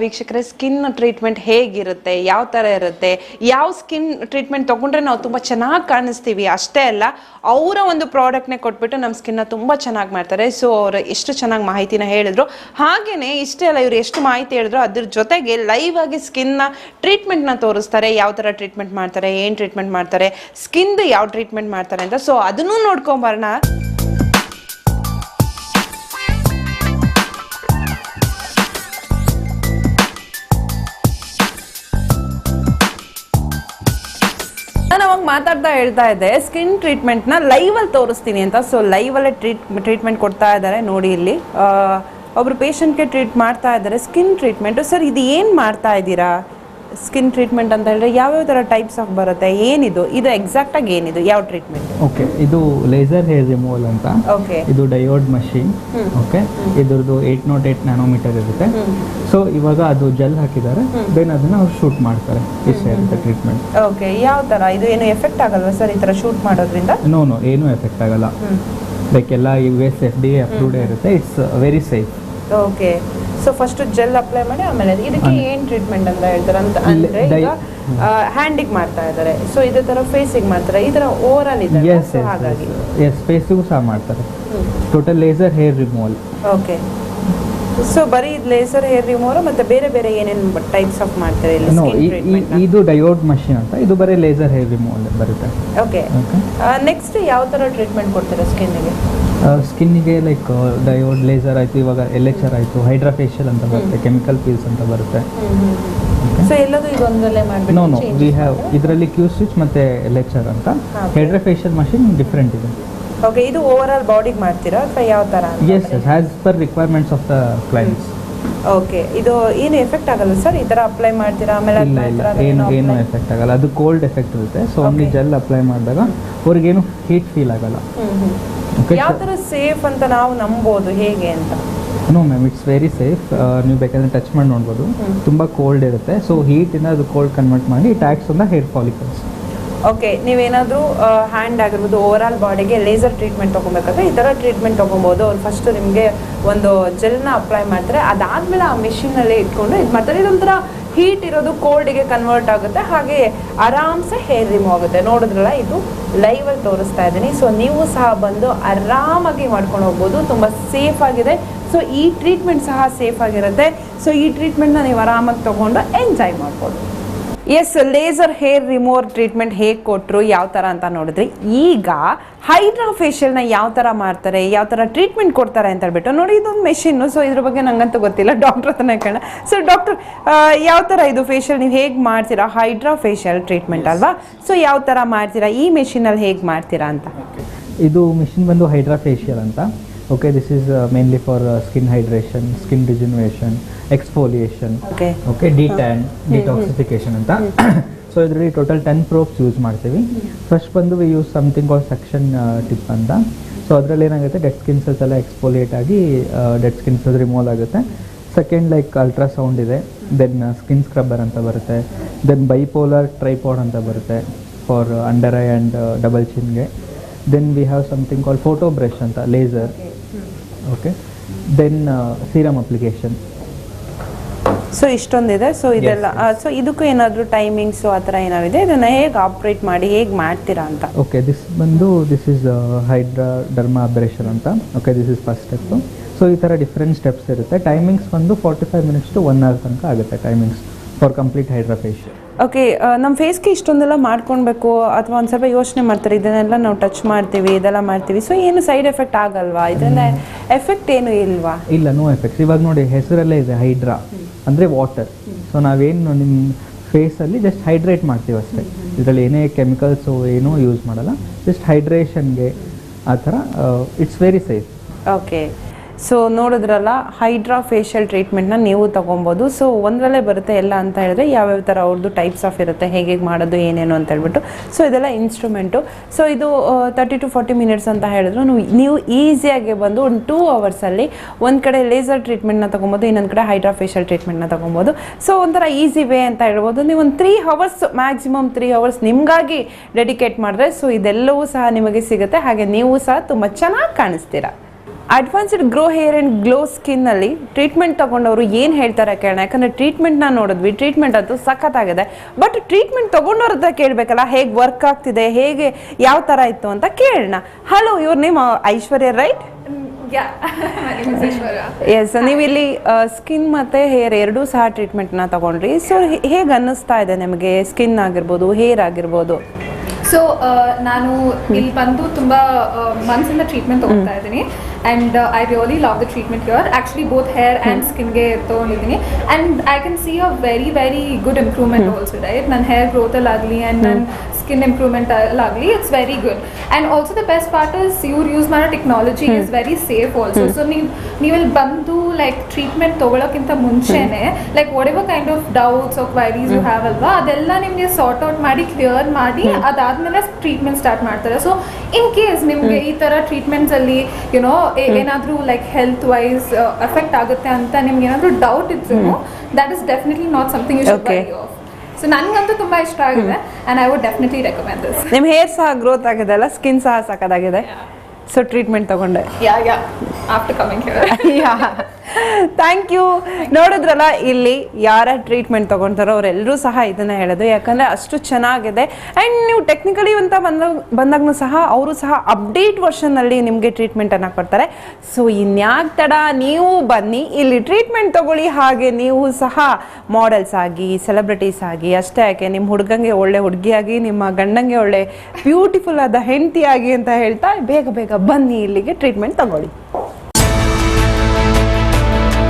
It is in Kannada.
ವೀಕ್ಷಕರೇ ಸ್ಕಿನ್ ಟ್ರೀಟ್ಮೆಂಟ್ ಹೇಗಿರುತ್ತೆ, ಯಾವ ಥರ ಇರುತ್ತೆ, ಯಾವ ಸ್ಕಿನ್ ಟ್ರೀಟ್ಮೆಂಟ್ ತೊಗೊಂಡ್ರೆ ನಾವು ತುಂಬ ಚೆನ್ನಾಗಿ ಕಾಣಿಸ್ತೀವಿ, ಅಷ್ಟೇ ಅಲ್ಲ, ಅವರ ಒಂದು ಪ್ರಾಡಕ್ಟ್ನೇ ಕೊಟ್ಬಿಟ್ಟು ನಮ್ಮ ಸ್ಕಿನ್ನ ತುಂಬ ಚೆನ್ನಾಗಿ ಮಾಡ್ತಾರೆ. ಸೊ ಅವರು ಎಷ್ಟು ಚೆನ್ನಾಗಿ ಮಾಹಿತಿನ ಹೇಳಿದ್ರು. ಹಾಗೆಯೇ ಇಷ್ಟೇ ಅಲ್ಲ, ಇವರು ಎಷ್ಟು ಮಾಹಿತಿ ಹೇಳಿದ್ರು, ಅದ್ರ ಜೊತೆಗೆ ಲೈವ್ ಆಗಿ ಸ್ಕಿನ್ನ ಟ್ರೀಟ್ಮೆಂಟ್ನ ತೋರಿಸ್ತಾರೆ, ಯಾವ ಥರ ಟ್ರೀಟ್ಮೆಂಟ್ ಮಾಡ್ತಾರೆ, ಏನು ಟ್ರೀಟ್ಮೆಂಟ್ ಮಾಡ್ತಾರೆ ಸ್ಕಿನ್ದು ಯಾವ ಟ್ರೀಟ್ಮೆಂಟ್ ಮಾಡ್ತಾರೆ ಅಂತ. ಸೊ ಅದನ್ನೂ ನೋಡ್ಕೊಂಬರೋಣ ಮಾತಾಡ್ತಾ ಹೇಳ್ತಾ ಇದ್ದೆ ಸ್ಕಿನ್ ಟ್ರೀಟ್ಮೆಂಟ್ನ ಲೈವಲ್ಲಿ ತೋರಿಸ್ತೀನಿ ಅಂತ. ಸೊ ಲೈವಲ್ಲೇ ಟ್ರೀಟ್ ಟ್ರೀಟ್ಮೆಂಟ್ ಕೊಡ್ತಾ ಇದ್ದಾರೆ ನೋಡಿ ಇಲ್ಲಿ. ಆ, ಒಬ್ರು ಪೇಷಂಟ್ಗೆ ಟ್ರೀಟ್ ಮಾಡ್ತಾ ಇದ್ದಾರೆ ಸ್ಕಿನ್ ಟ್ರೀಟ್ಮೆಂಟು ಸರ್ ಇದು ಏನು ಮಾಡ್ತಾ ಇದ್ದೀರಾ? ಸ್ಕಿನ್ ಟ್ರೀಟ್ಮೆಂಟ್ ಅಂತ ಹೇಳಿದ್ರೆ ಯಾವ್ಯಾವ ಥರ ಟೈಪ್ಸ್ ಆಫ್ ಬರುತ್ತೆ ಏನಿದು ಇದು ಎಕ್ಸಾಕ್ಟ್ ಆಗಿ ಏನಿದು ಯಾವ ಟ್ರೀಟ್ಮೆಂಟ್ ಓಕೆ ಇದು ಲೇಸರ್ ಹೇರ್ ರಿಮೂವಲ್ ಅಂತ. ಓಕೆ ಇದು ಡಯೋಡ್ ಮಷೀನ್ ಓಕೆ ಇದರದು ಏಟ್ ನಾಟ್ ಏಟ್ ನ್ಯಾನೋಮೀಟರ್ ಇರುತ್ತೆ. ಸೊ ಇವಾಗ ಅದು ಜೆಲ್ ಹಾಕಿದ್ದಾರೆ. ದೆನ್ ಅದನ್ನ ಅವ್ರು ಶೂಟ್ ಮಾಡ್ತಾರೆ ಇಷ್ಟೇ ಇರುತ್ತೆ ಟ್ರೀಟ್ಮೆಂಟ್ ಓಕೆ ಯಾವ ಥರ ಇದು ಏನು ಎಫೆಕ್ಟ್ ಆಗಲ್ವಾ ಸರ್ ಈ ಥರ ಶೂಟ್ ಮಾಡೋದ್ರಿಂದ? ನೋ ನೋ ಏನೂ ಎಫೆಕ್ಟ್ ಆಗಲ್ಲ. ಲೈಕ್ ಎಲ್ಲ U S F D approved ಇರುತ್ತೆ it's very safe okay so first gel apply ಮಾಡಿ ಆಮೇಲೆ ಇದಕ್ಕೆ ಏನ್ ಟ್ರೀಟ್ಮೆಂಟ್ ಅಂತ ಹೇಳ್ತಾರೆ ಅಂತ ಅಂದ್ರೆ ಈಗ ಹ್ಯಾಂಡಿಗೆ ಮಾಡ್ತಾ ಇದ್ದಾರೆ. ಸೊ ಇದೇ ತರ ಫೇಸಿಗೆ ಮಾಡ್ತಾರೆ. ಈ ತರ ಆಲ್ ಇದೆ ಹಾಗಾಗಿ. ಎಸ್ ಫೇಸಿಗೂ ಸಹ ಮಾಡ್ತಾರೆ. Total laser hair removal okay so ಬರೀ ಲೇಸರ್ ಹೇರ್ ರಿಮೂವರ್ ಮತ್ತೆ ಬೇರೆ ಬೇರೆ ಏನೇನು ಟೈಪ್ಸ್ ಆಫ್ ಮಾಡ್ತಾರೆ ಇಲ್ಲಿ ನೋ ಸ್ಕಿನ್ ಟ್ರೀಟ್ಮೆಂಟ್ ಇದು ಡಯೋಡ್ ಮಷಿನ್ ಅಂತ. ಇದು ಬರೀ ಲೇಸರ್ ಹೇರ್ ರಿಮೂವಲ್ ಬರುತ್ತೆ. ಓಕೆ ಓಕೆ ನೆಕ್ಸ್ಟ್ ಯಾವ ತರ ಟ್ರೀಟ್ಮೆಂಟ್ ಕೊಡ್ತೀರಾ ಸ್ಕಿನ್ಗೆ ಸ್ಕಿನ್ನಿಗೆ ಲೈಕ್ ಡಯೋಡ್ ಲೇಸರ್ ಆಯಿತು ಇವಾಗ ಎಲೆಕ್ಚರ್ ಆಯಿತು ಹೈಡ್ರಾ ಫೇಶಿಯಲ್ ಅಂತ ಬರುತ್ತೆ ಕೆಮಿಕಲ್ ಪೀಲ್ಸ್ ಅಂತ ಬರುತ್ತೆ. ಸೊ ಎಲ್ಲದೂ ನೋ ನೋ ವಿ ಹ್ಯಾವ್ ಇದರಲ್ಲಿ ಕ್ಯೂ ಸ್ವಿಚ್ ಮತ್ತು ಎಲೆಕ್ಚರ್ ಅಂತ. ಹೈಡ್ರಾಫೇಷಿಯಲ್ ಮಷಿನ್ ಡಿಫ್ರೆಂಟ್ ಇದೆ. ಓಕೆ ಇದು ಓವರ್ ಆಲ್ ಬಾಡಿಗೆ ಮಾಡ್ತೀರಾ ಅಥವಾ ಯಾವ ತರ yes yes as per requirements of the clients okay ಇದು ಏನು ಎಫೆಕ್ಟ್ ಆಗಲ್ಲ ಸರ್ ಈ ತರ ಅಪ್ಲೈ ಮಾಡ್ತೀರಾ ಆಮೇಲೆ ಇಲ್ಲ ಇಲ್ಲ ಏನು ಏನು ಎಫೆಕ್ಟ್ ಆಗಲ್ಲ. ಅದು ಕೋಲ್ಡ್ ಎಫೆಕ್ಟ್ ಇರುತ್ತೆ ಸೊ ಓನ್ಲಿ ಜೆಲ್ ಅಪ್ಲೈ ಮಾಡಿದಾಗ ಅವ್ರಿಗೇನು ಹೀಟ್ ಫೀಲ್ ಆಗಲ್ಲ. ಯಾವ ಥರ ಸೇಫ್ ಅಂತ ನಾವು ನಂಬೋದು ಹೇಗೆ ಅಂತ? No ma'am it's very safe ನೀವು ಬೇಕಾದ್ರೆ ಟಚ್ ಮಾಡಿ ನೋಡ್ಬೋದು. ತುಂಬ ಕೋಲ್ಡ್ ಇರುತ್ತೆ. ಸೊ ಹೀಟಿಂದ ಅದು ಕೋಲ್ಡ್ ಕನ್ವರ್ಟ್ ಮಾಡಿ attacks on the hair follicles okay ನೀವೇನಾದರೂ ಹ್ಯಾಂಡ್ ಆಗಿರ್ಬೋದು ಓವರ್ ಆಲ್ ಬಾಡಿಗೆ ಲೇಸರ್ ಟ್ರೀಟ್ಮೆಂಟ್ ತೊಗೊಬೇಕಾದ್ರೆ ಈ ಥರ ಟ್ರೀಟ್ಮೆಂಟ್ ತೊಗೊಬೋದು. ಅವ್ರು ಫಸ್ಟ್ ನಿಮಗೆ ಒಂದು ಜೆಲ್ನ ಅಪ್ಲೈ ಮಾಡ್ತಾರೆ. ಅದಾದಮೇಲೆ ಆ ಮೆಷಿನಲ್ಲೇ ಇಟ್ಕೊಂಡು ಇದು ಮಾಡ್ತಾರೆ ಇದೊಂಥರ ಹೀಟ್ ಇರೋದು ಕೋಲ್ಡಿಗೆ ಕನ್ವರ್ಟ್ ಆಗುತ್ತೆ. ಹಾಗೆ ಆರಾಮ್ಸೆ ಹೇರ್ ರಿಮೂವ್ ಆಗುತ್ತೆ. ನೋಡಿದ್ರಲ್ಲ, ಇದು ಲೈವಲ್ಲಿ ತೋರಿಸ್ತಾ ಇದ್ದೀನಿ. ಸೊ ನೀವು ಸಹ ಬಂದು ಆರಾಮಾಗಿ ಮಾಡ್ಕೊಂಡು ಹೋಗ್ಬೋದು. ತುಂಬ ಸೇಫ್ ಆಗಿದೆ. ಸೊ ಈ ಟ್ರೀಟ್ಮೆಂಟ್ ಸಹ ಸೇಫ್ ಆಗಿರುತ್ತೆ. ಸೊ ಈ ಟ್ರೀಟ್ಮೆಂಟ್ನ ನೀವು ಆರಾಮಾಗಿ ತೊಗೊಂಡು ಎಂಜಾಯ್ ಮಾಡ್ಬೋದು. Yes laser hair remover treatment ಹೇಗೆ ಕೊಟ್ಟರು ಯಾವ ಥರ ಅಂತ ನೋಡಿದ್ರಿ. ಈಗ ಹೈಡ್ರಾ ಫೇಶಿಯಲ್ನ ಯಾವ ಥರ ಮಾಡ್ತಾರೆ ಯಾವ ಥರ ಟ್ರೀಟ್ಮೆಂಟ್ ಕೊಡ್ತಾರೆ ಅಂತ ಹೇಳ್ಬಿಟ್ಟು ನೋಡಿ ಇದೊಂದು ಮೆಷಿನ್ನು ಸೊ ಇದ್ರ ಬಗ್ಗೆ ನಂಗಂತೂ ಗೊತ್ತಿಲ್ಲ ಡಾಕ್ಟರ್ ಹತ್ರನೇ ಕೇಳ ಸೊ ಡಾಕ್ಟರ್ ಯಾವ ಥರ ಇದು ಫೇಶಿಯಲ್ ನೀವು ಹೇಗೆ ಮಾಡ್ತೀರಾ? ಹೈಡ್ರಾ ಫೇಶಿಯಲ್ ಟ್ರೀಟ್ಮೆಂಟ್ ಅಲ್ವಾ? ಸೊ ಯಾವ ಥರ ಮಾಡ್ತೀರಾ? ಈ ಮೆಷಿನಲ್ಲಿ ಹೇಗೆ ಮಾಡ್ತೀರಾ ಅಂತ? ಇದು ಮಿಷಿನ್ ಬಂದು ಹೈಡ್ರಾ ಫೇಶಿಯಲ್ ಅಂತ. Okay this is mainly for skin hydration skin rejuvenation exfoliation okay okay de tan detoxification ಅಂತ. ಸೊ ಇದರಲ್ಲಿ ಟೋಟಲ್ ಟೆನ್ ಪ್ರೋಬ್ಸ್ ಯೂಸ್ ಮಾಡ್ತೀವಿ. ಫಸ್ಟ್ ಬಂದು we use something call suction tip ಅಂತ. ಸೊ ಅದರಲ್ಲಿ ಏನಾಗುತ್ತೆ ಡೆಡ್ ಸ್ಕಿನ್ ಸೆಲ್ಸ್ ಎಲ್ಲ ಎಕ್ಸ್ಫೋಲಿಯೇಟ್ ಆಗಿ ಡೆಡ್ ಸ್ಕಿನ್ ಸೆಲ್ಸ್ ರಿಮೂವ್ ಆಗುತ್ತೆ. ಸೆಕೆಂಡ್ ಲೈಕ್ ಅಲ್ಟ್ರಾಸೌಂಡ್ ಇದೆ. ದೆನ್ ಸ್ಕಿನ್ ಸ್ಕ್ರಬ್ಬರ್ ಅಂತ ಬರುತ್ತೆ. ದೆನ್ ಬೈಪೋಲರ್ ಟ್ರೈಪಾಡ್ ಅಂತ ಬರುತ್ತೆ for under eye and double ಚಿನ್ಗೆ then we have something call photo brush ಅಂತ laser okay then serum application so ಇಷ್ಟೊಂದಿದೆ. So ಇದೆಲ್ಲ ಸೊ ಇದಕ್ಕೂ ಏನಾದರೂ ಟೈಮಿಂಗ್ಸು ಆ ಥರ ಏನಾದಿದೆ ಇದನ್ನು ಹೇಗೆ ಆಪ್ರೇಟ್ ಮಾಡಿ ಹೇಗೆ ಮಾಡ್ತೀರಾ ಅಂತ? ಓಕೆ ದಿಸ್ ಬಂದು this is hydra dermabrasion ಅಂತ. Okay this is first step so ಈ ಥರ ಡಿಫ್ರೆಂಟ್ ಸ್ಟೆಪ್ಸ್ ಇರುತ್ತೆ. ಟೈಮಿಂಗ್ಸ್ ಬಂದು forty five minutes to one hour ತನಕ ಆಗುತ್ತೆ timings for complete hydra facial okay ನಮ್ಮ ಫೇಸ್ಗೆ ಇಷ್ಟೊಂದೆಲ್ಲ ಮಾಡ್ಕೊಳ್ಬೇಕು ಅಥವಾ ಒಂದು ಸ್ವಲ್ಪ ಯೋಚನೆ ಮಾಡ್ತಾರೆ ಇದನ್ನೆಲ್ಲ ನಾವು ಟಚ್ ಮಾಡ್ತೀವಿ ಇದೆಲ್ಲ ಮಾಡ್ತೀವಿ. ಸೊ ಏನು ಸೈಡ್ ಎಫೆಕ್ಟ್ ಆಗಲ್ವಾ? ಇದರಿಂದ ಎಫೆಕ್ಟ್ ಏನು ಇಲ್ವಾ? ಇಲ್ಲ ನೋ ಎಫೆಕ್ಟ್ಸ್ ಇವಾಗ ನೋಡಿ ಹೆಸರಲ್ಲೇ ಇದೆ ಹೈಡ್ರಾ ಅಂದರೆ ವಾಟರ್ ಸೊ ನಾವೇನು ನಿಮ್ಮ ಫೇಸಲ್ಲಿ ಜಸ್ಟ್ ಹೈಡ್ರೇಟ್ ಮಾಡ್ತೀವಿ ಅಷ್ಟೇ. ಇದರಲ್ಲಿ ಏನೇ ಕೆಮಿಕಲ್ಸು ಏನೂ ಯೂಸ್ ಮಾಡಲ್ಲ ಜಸ್ಟ್ ಹೈಡ್ರೇಷನ್ಗೆ ಆ ಥರ it's very safe okay so ನೋಡಿದ್ರಲ್ಲ ಹೈಡ್ರಾ ಫೇಶಿಯಲ್ ಟ್ರೀಟ್ಮೆಂಟ್ನ ನೀವು ತೊಗೊಬೋದು. ಸೊ ಒಂದರಲ್ಲೇ ಬರುತ್ತೆ ಎಲ್ಲ ಅಂತ ಹೇಳಿದ್ರೆ, ಯಾವ್ಯಾವ ಥರ ಅವ್ರದ್ದು ಟೈಪ್ಸ್ ಆಫ್ ಇರುತ್ತೆ ಹೇಗೆ ಮಾಡೋದು, ಏನೇನು ಅಂತ ಹೇಳ್ಬಿಟ್ಟು. ಸೊ ಇದೆಲ್ಲ ಇನ್ಸ್ಟ್ರೂಮೆಂಟು ಸೊ ಇದು ತರ್ಟಿ ಟು ಫಾರ್ಟಿ ಮಿನಿಟ್ಸ್ ಅಂತ ಹೇಳಿದ್ರು. ನೀವು ಈಸಿಯಾಗಿ ಬಂದು ಒಂದು ಟೂ ಅವರ್ಸಲ್ಲಿ ಒಂದು ಕಡೆ ಲೇಸರ್ ಟ್ರೀಟ್ಮೆಂಟ್ನ ತೊಗೊಬೋದು, ಇನ್ನೊಂದು ಕಡೆ ಹೈಡ್ರಾ ಫೇಶಿಯಲ್ ಟ್ರೀಟ್ಮೆಂಟ್ನ ತೊಗೊಬೋದು. ಸೊ ಒಂಥರ ಈಸಿ ವೇ ಅಂತ ಹೇಳ್ಬೋದು. ನೀವು ಒಂದು three hours maximum three hours ನಿಮಗಾಗಿ ಡೆಡಿಕೇಟ್ ಮಾಡಿದ್ರೆ ಸೊ ಇದೆಲ್ಲವೂ ಸಹ ನಿಮಗೆ ಸಿಗುತ್ತೆ. ಹಾಗೆ ನೀವು ಸಹ ತುಂಬ ಚೆನ್ನಾಗಿ ಕಾಣಿಸ್ತೀರಾ. Advanced grow hair and glow ಸ್ಕಿನ್ನಲ್ಲಿ treatment ತಗೊಂಡವರು ಏನು ಹೇಳ್ತಾರೆ ಕೇಳೋಣ. ಯಾಕಂದರೆ ಟ್ರೀಟ್ಮೆಂಟ್ನ ನೋಡಿದ್ವಿ. ಟ್ರೀಟ್ಮೆಂಟ್ ಅಂತೂ ಸಖತ್ತಾಗಿದೆ ಬಟ್ ಟ್ರೀಟ್ಮೆಂಟ್ ತಗೊಂಡವ್ರ ಹತ್ರ ಕೇಳಬೇಕಲ್ಲ ಹೇಗೆ ವರ್ಕ್ ಆಗ್ತಿದೆ ಹೇಗೆ ಯಾವ ಥರ ಇತ್ತು ಅಂತ ಕೇಳೋಣ. ಹಲೋ ಇವ್ರ name Aishwarya right is Ishwara. Yes ನೀವು ಇಲ್ಲಿ ಸ್ಕಿನ್ ಮತ್ತು ಹೇರ್ ಎರಡೂ ಸಹ ಟ್ರೀಟ್ಮೆಂಟ್ನ ತಗೊಂಡ್ರಿ. ಸೊ ಹೇಗೆ ಅನ್ನಿಸ್ತಾ ಇದೆ ನಿಮಗೆ? ಸ್ಕಿನ್ ಆಗಿರ್ಬೋದು ಹೇರ್ ಆಗಿರ್ಬೋದು? ಸೊ ನಾನು ಇಲ್ಲಿ ಬಂದು ತುಂಬ ಮಂತ್ಸಿಂದ ಟ್ರೀಟ್ಮೆಂಟ್ ತೊಗೊಳ್ತಾ ಇದ್ದೀನಿ. And I really love the treatment your actually both hair and ಸ್ಕಿನ್ಗೆ ತೊಗೊಂಡಿದ್ದೀನಿ and I can see a very very good improvement also right ನನ್ನ ಹೇರ್ ಗ್ರೋತಲ್ಲಾಗಲಿ ಆ್ಯಂಡ್ ನನ್ನ ಸ್ಕಿನ್ ಇಂಪ್ರೂವ್ಮೆಂಟ್ ಆಗಲಿ it's very good and also the best part is ಇವ್ರು ಯೂಸ್ ಮಾಡೋ technology is very safe also so ನೀವು ನೀವಿಲ್ಲಿ ಬಂದು ಲೈಕ್ ಟ್ರೀಟ್ಮೆಂಟ್ ತೊಗೊಳೋಕ್ಕಿಂತ ಮುಂಚೆನೆ like whatever kind of doubts of worries you have ಅಲ್ವಾ ಅದೆಲ್ಲ ನಿಮಗೆ ಸಾರ್ಟ್ ಔಟ್ ಮಾಡಿ ಕ್ಲಿಯರ್ ಮಾಡಿ ಅದಾದ್ಮೇಲೆ ಟ್ರೀಟ್ಮೆಂಟ್ ಸ್ಟಾರ್ಟ್ ಮಾಡ್ತಾರೆ ಸೊ ಇನ್ ಕೇಸ್ ನಿಮಗೆ ಈ ಥರ ಟ್ರೀಟ್ಮೆಂಟ್ಸಲ್ಲಿ ಯುನೋ ಏನಾದರೂ ಲೈಕ್ ಹೆಲ್ತ್ ವೈಸ್ ಎಫೆಕ್ಟ್ ಆಗುತ್ತೆ ಅಂತ ನಿಮ್ಗೆ ಏನಾದರೂ ಡೌಟ್ ಇದ್ರು that is definitely not something you should. By off so ನನಗಂತೂ ತುಂಬ ಇಷ್ಟ ಆಗಿದೆ and I would definitely recommend this ನಿಮ್ಮ ಹೇರ್ ಸಹ ಗ್ರೋತ್ ಆಗಿದೆ ಅಲ್ಲ? ಸ್ಕಿನ್ ಸಹ ಸಖತ್ತಾಗಿದೆ ಸೊ ಟ್ರೀಟ್ಮೆಂಟ್ ತಗೊಂಡೆ. Yeah yeah after coming here thank you ನೋಡಿದ್ರಲ್ಲ, ಇಲ್ಲಿ ಯಾರ ಟ್ರೀಟ್ಮೆಂಟ್ ತೊಗೊಳ್ತಾರೋ ಅವರೆಲ್ಲರೂ ಸಹ ಇದನ್ನ ಹೇಳೋದು. ಯಾಕಂದ್ರೆ ಅಷ್ಟು ಚೆನ್ನಾಗಿದೆ. ಆ್ಯಂಡ್ ನೀವು ಟೆಕ್ನಿಕಲಿ ಅಂತ ಬಂದಾಗ ಬಂದಾಗೂ ಸಹ ಅವರು ಸಹ ಅಪ್ಡೇಟ್ ವರ್ಷನಲ್ಲಿ ನಿಮಗೆ ಟ್ರೀಟ್ಮೆಂಟನ್ನು ಕೊಡ್ತಾರೆ. ಸೊ ಇನ್ಯಾಕ್ ತಡ, ನೀವು ಬನ್ನಿ, ಇಲ್ಲಿ ಟ್ರೀಟ್ಮೆಂಟ್ ತಗೊಳ್ಳಿ ಹಾಗೆ ನೀವು ಸಹ ಮಾಡೆಲ್ಸ್ ಆಗಿ ಸೆಲೆಬ್ರಿಟೀಸ್ ಆಗಿ, ಅಷ್ಟೇ ಯಾಕೆ ನಿಮ್ಮ ಹುಡುಗಂಗೆ ಒಳ್ಳೆ ಹುಡುಗಿಯಾಗಿ, ನಿಮ್ಮ ಗಂಡಂಗೆ ಒಳ್ಳೆ ಬ್ಯೂಟಿಫುಲ್ ಆದ ಹೆಂಡತಿಯಾಗಿ ಅಂತ ಹೇಳ್ತಾ ಬೇಗ ಬೇಗ ಬನ್ನಿ ಇಲ್ಲಿಗೆ ಟ್ರೀಟ್ಮೆಂಟ್ ತಗೊಳ್ಳಿ.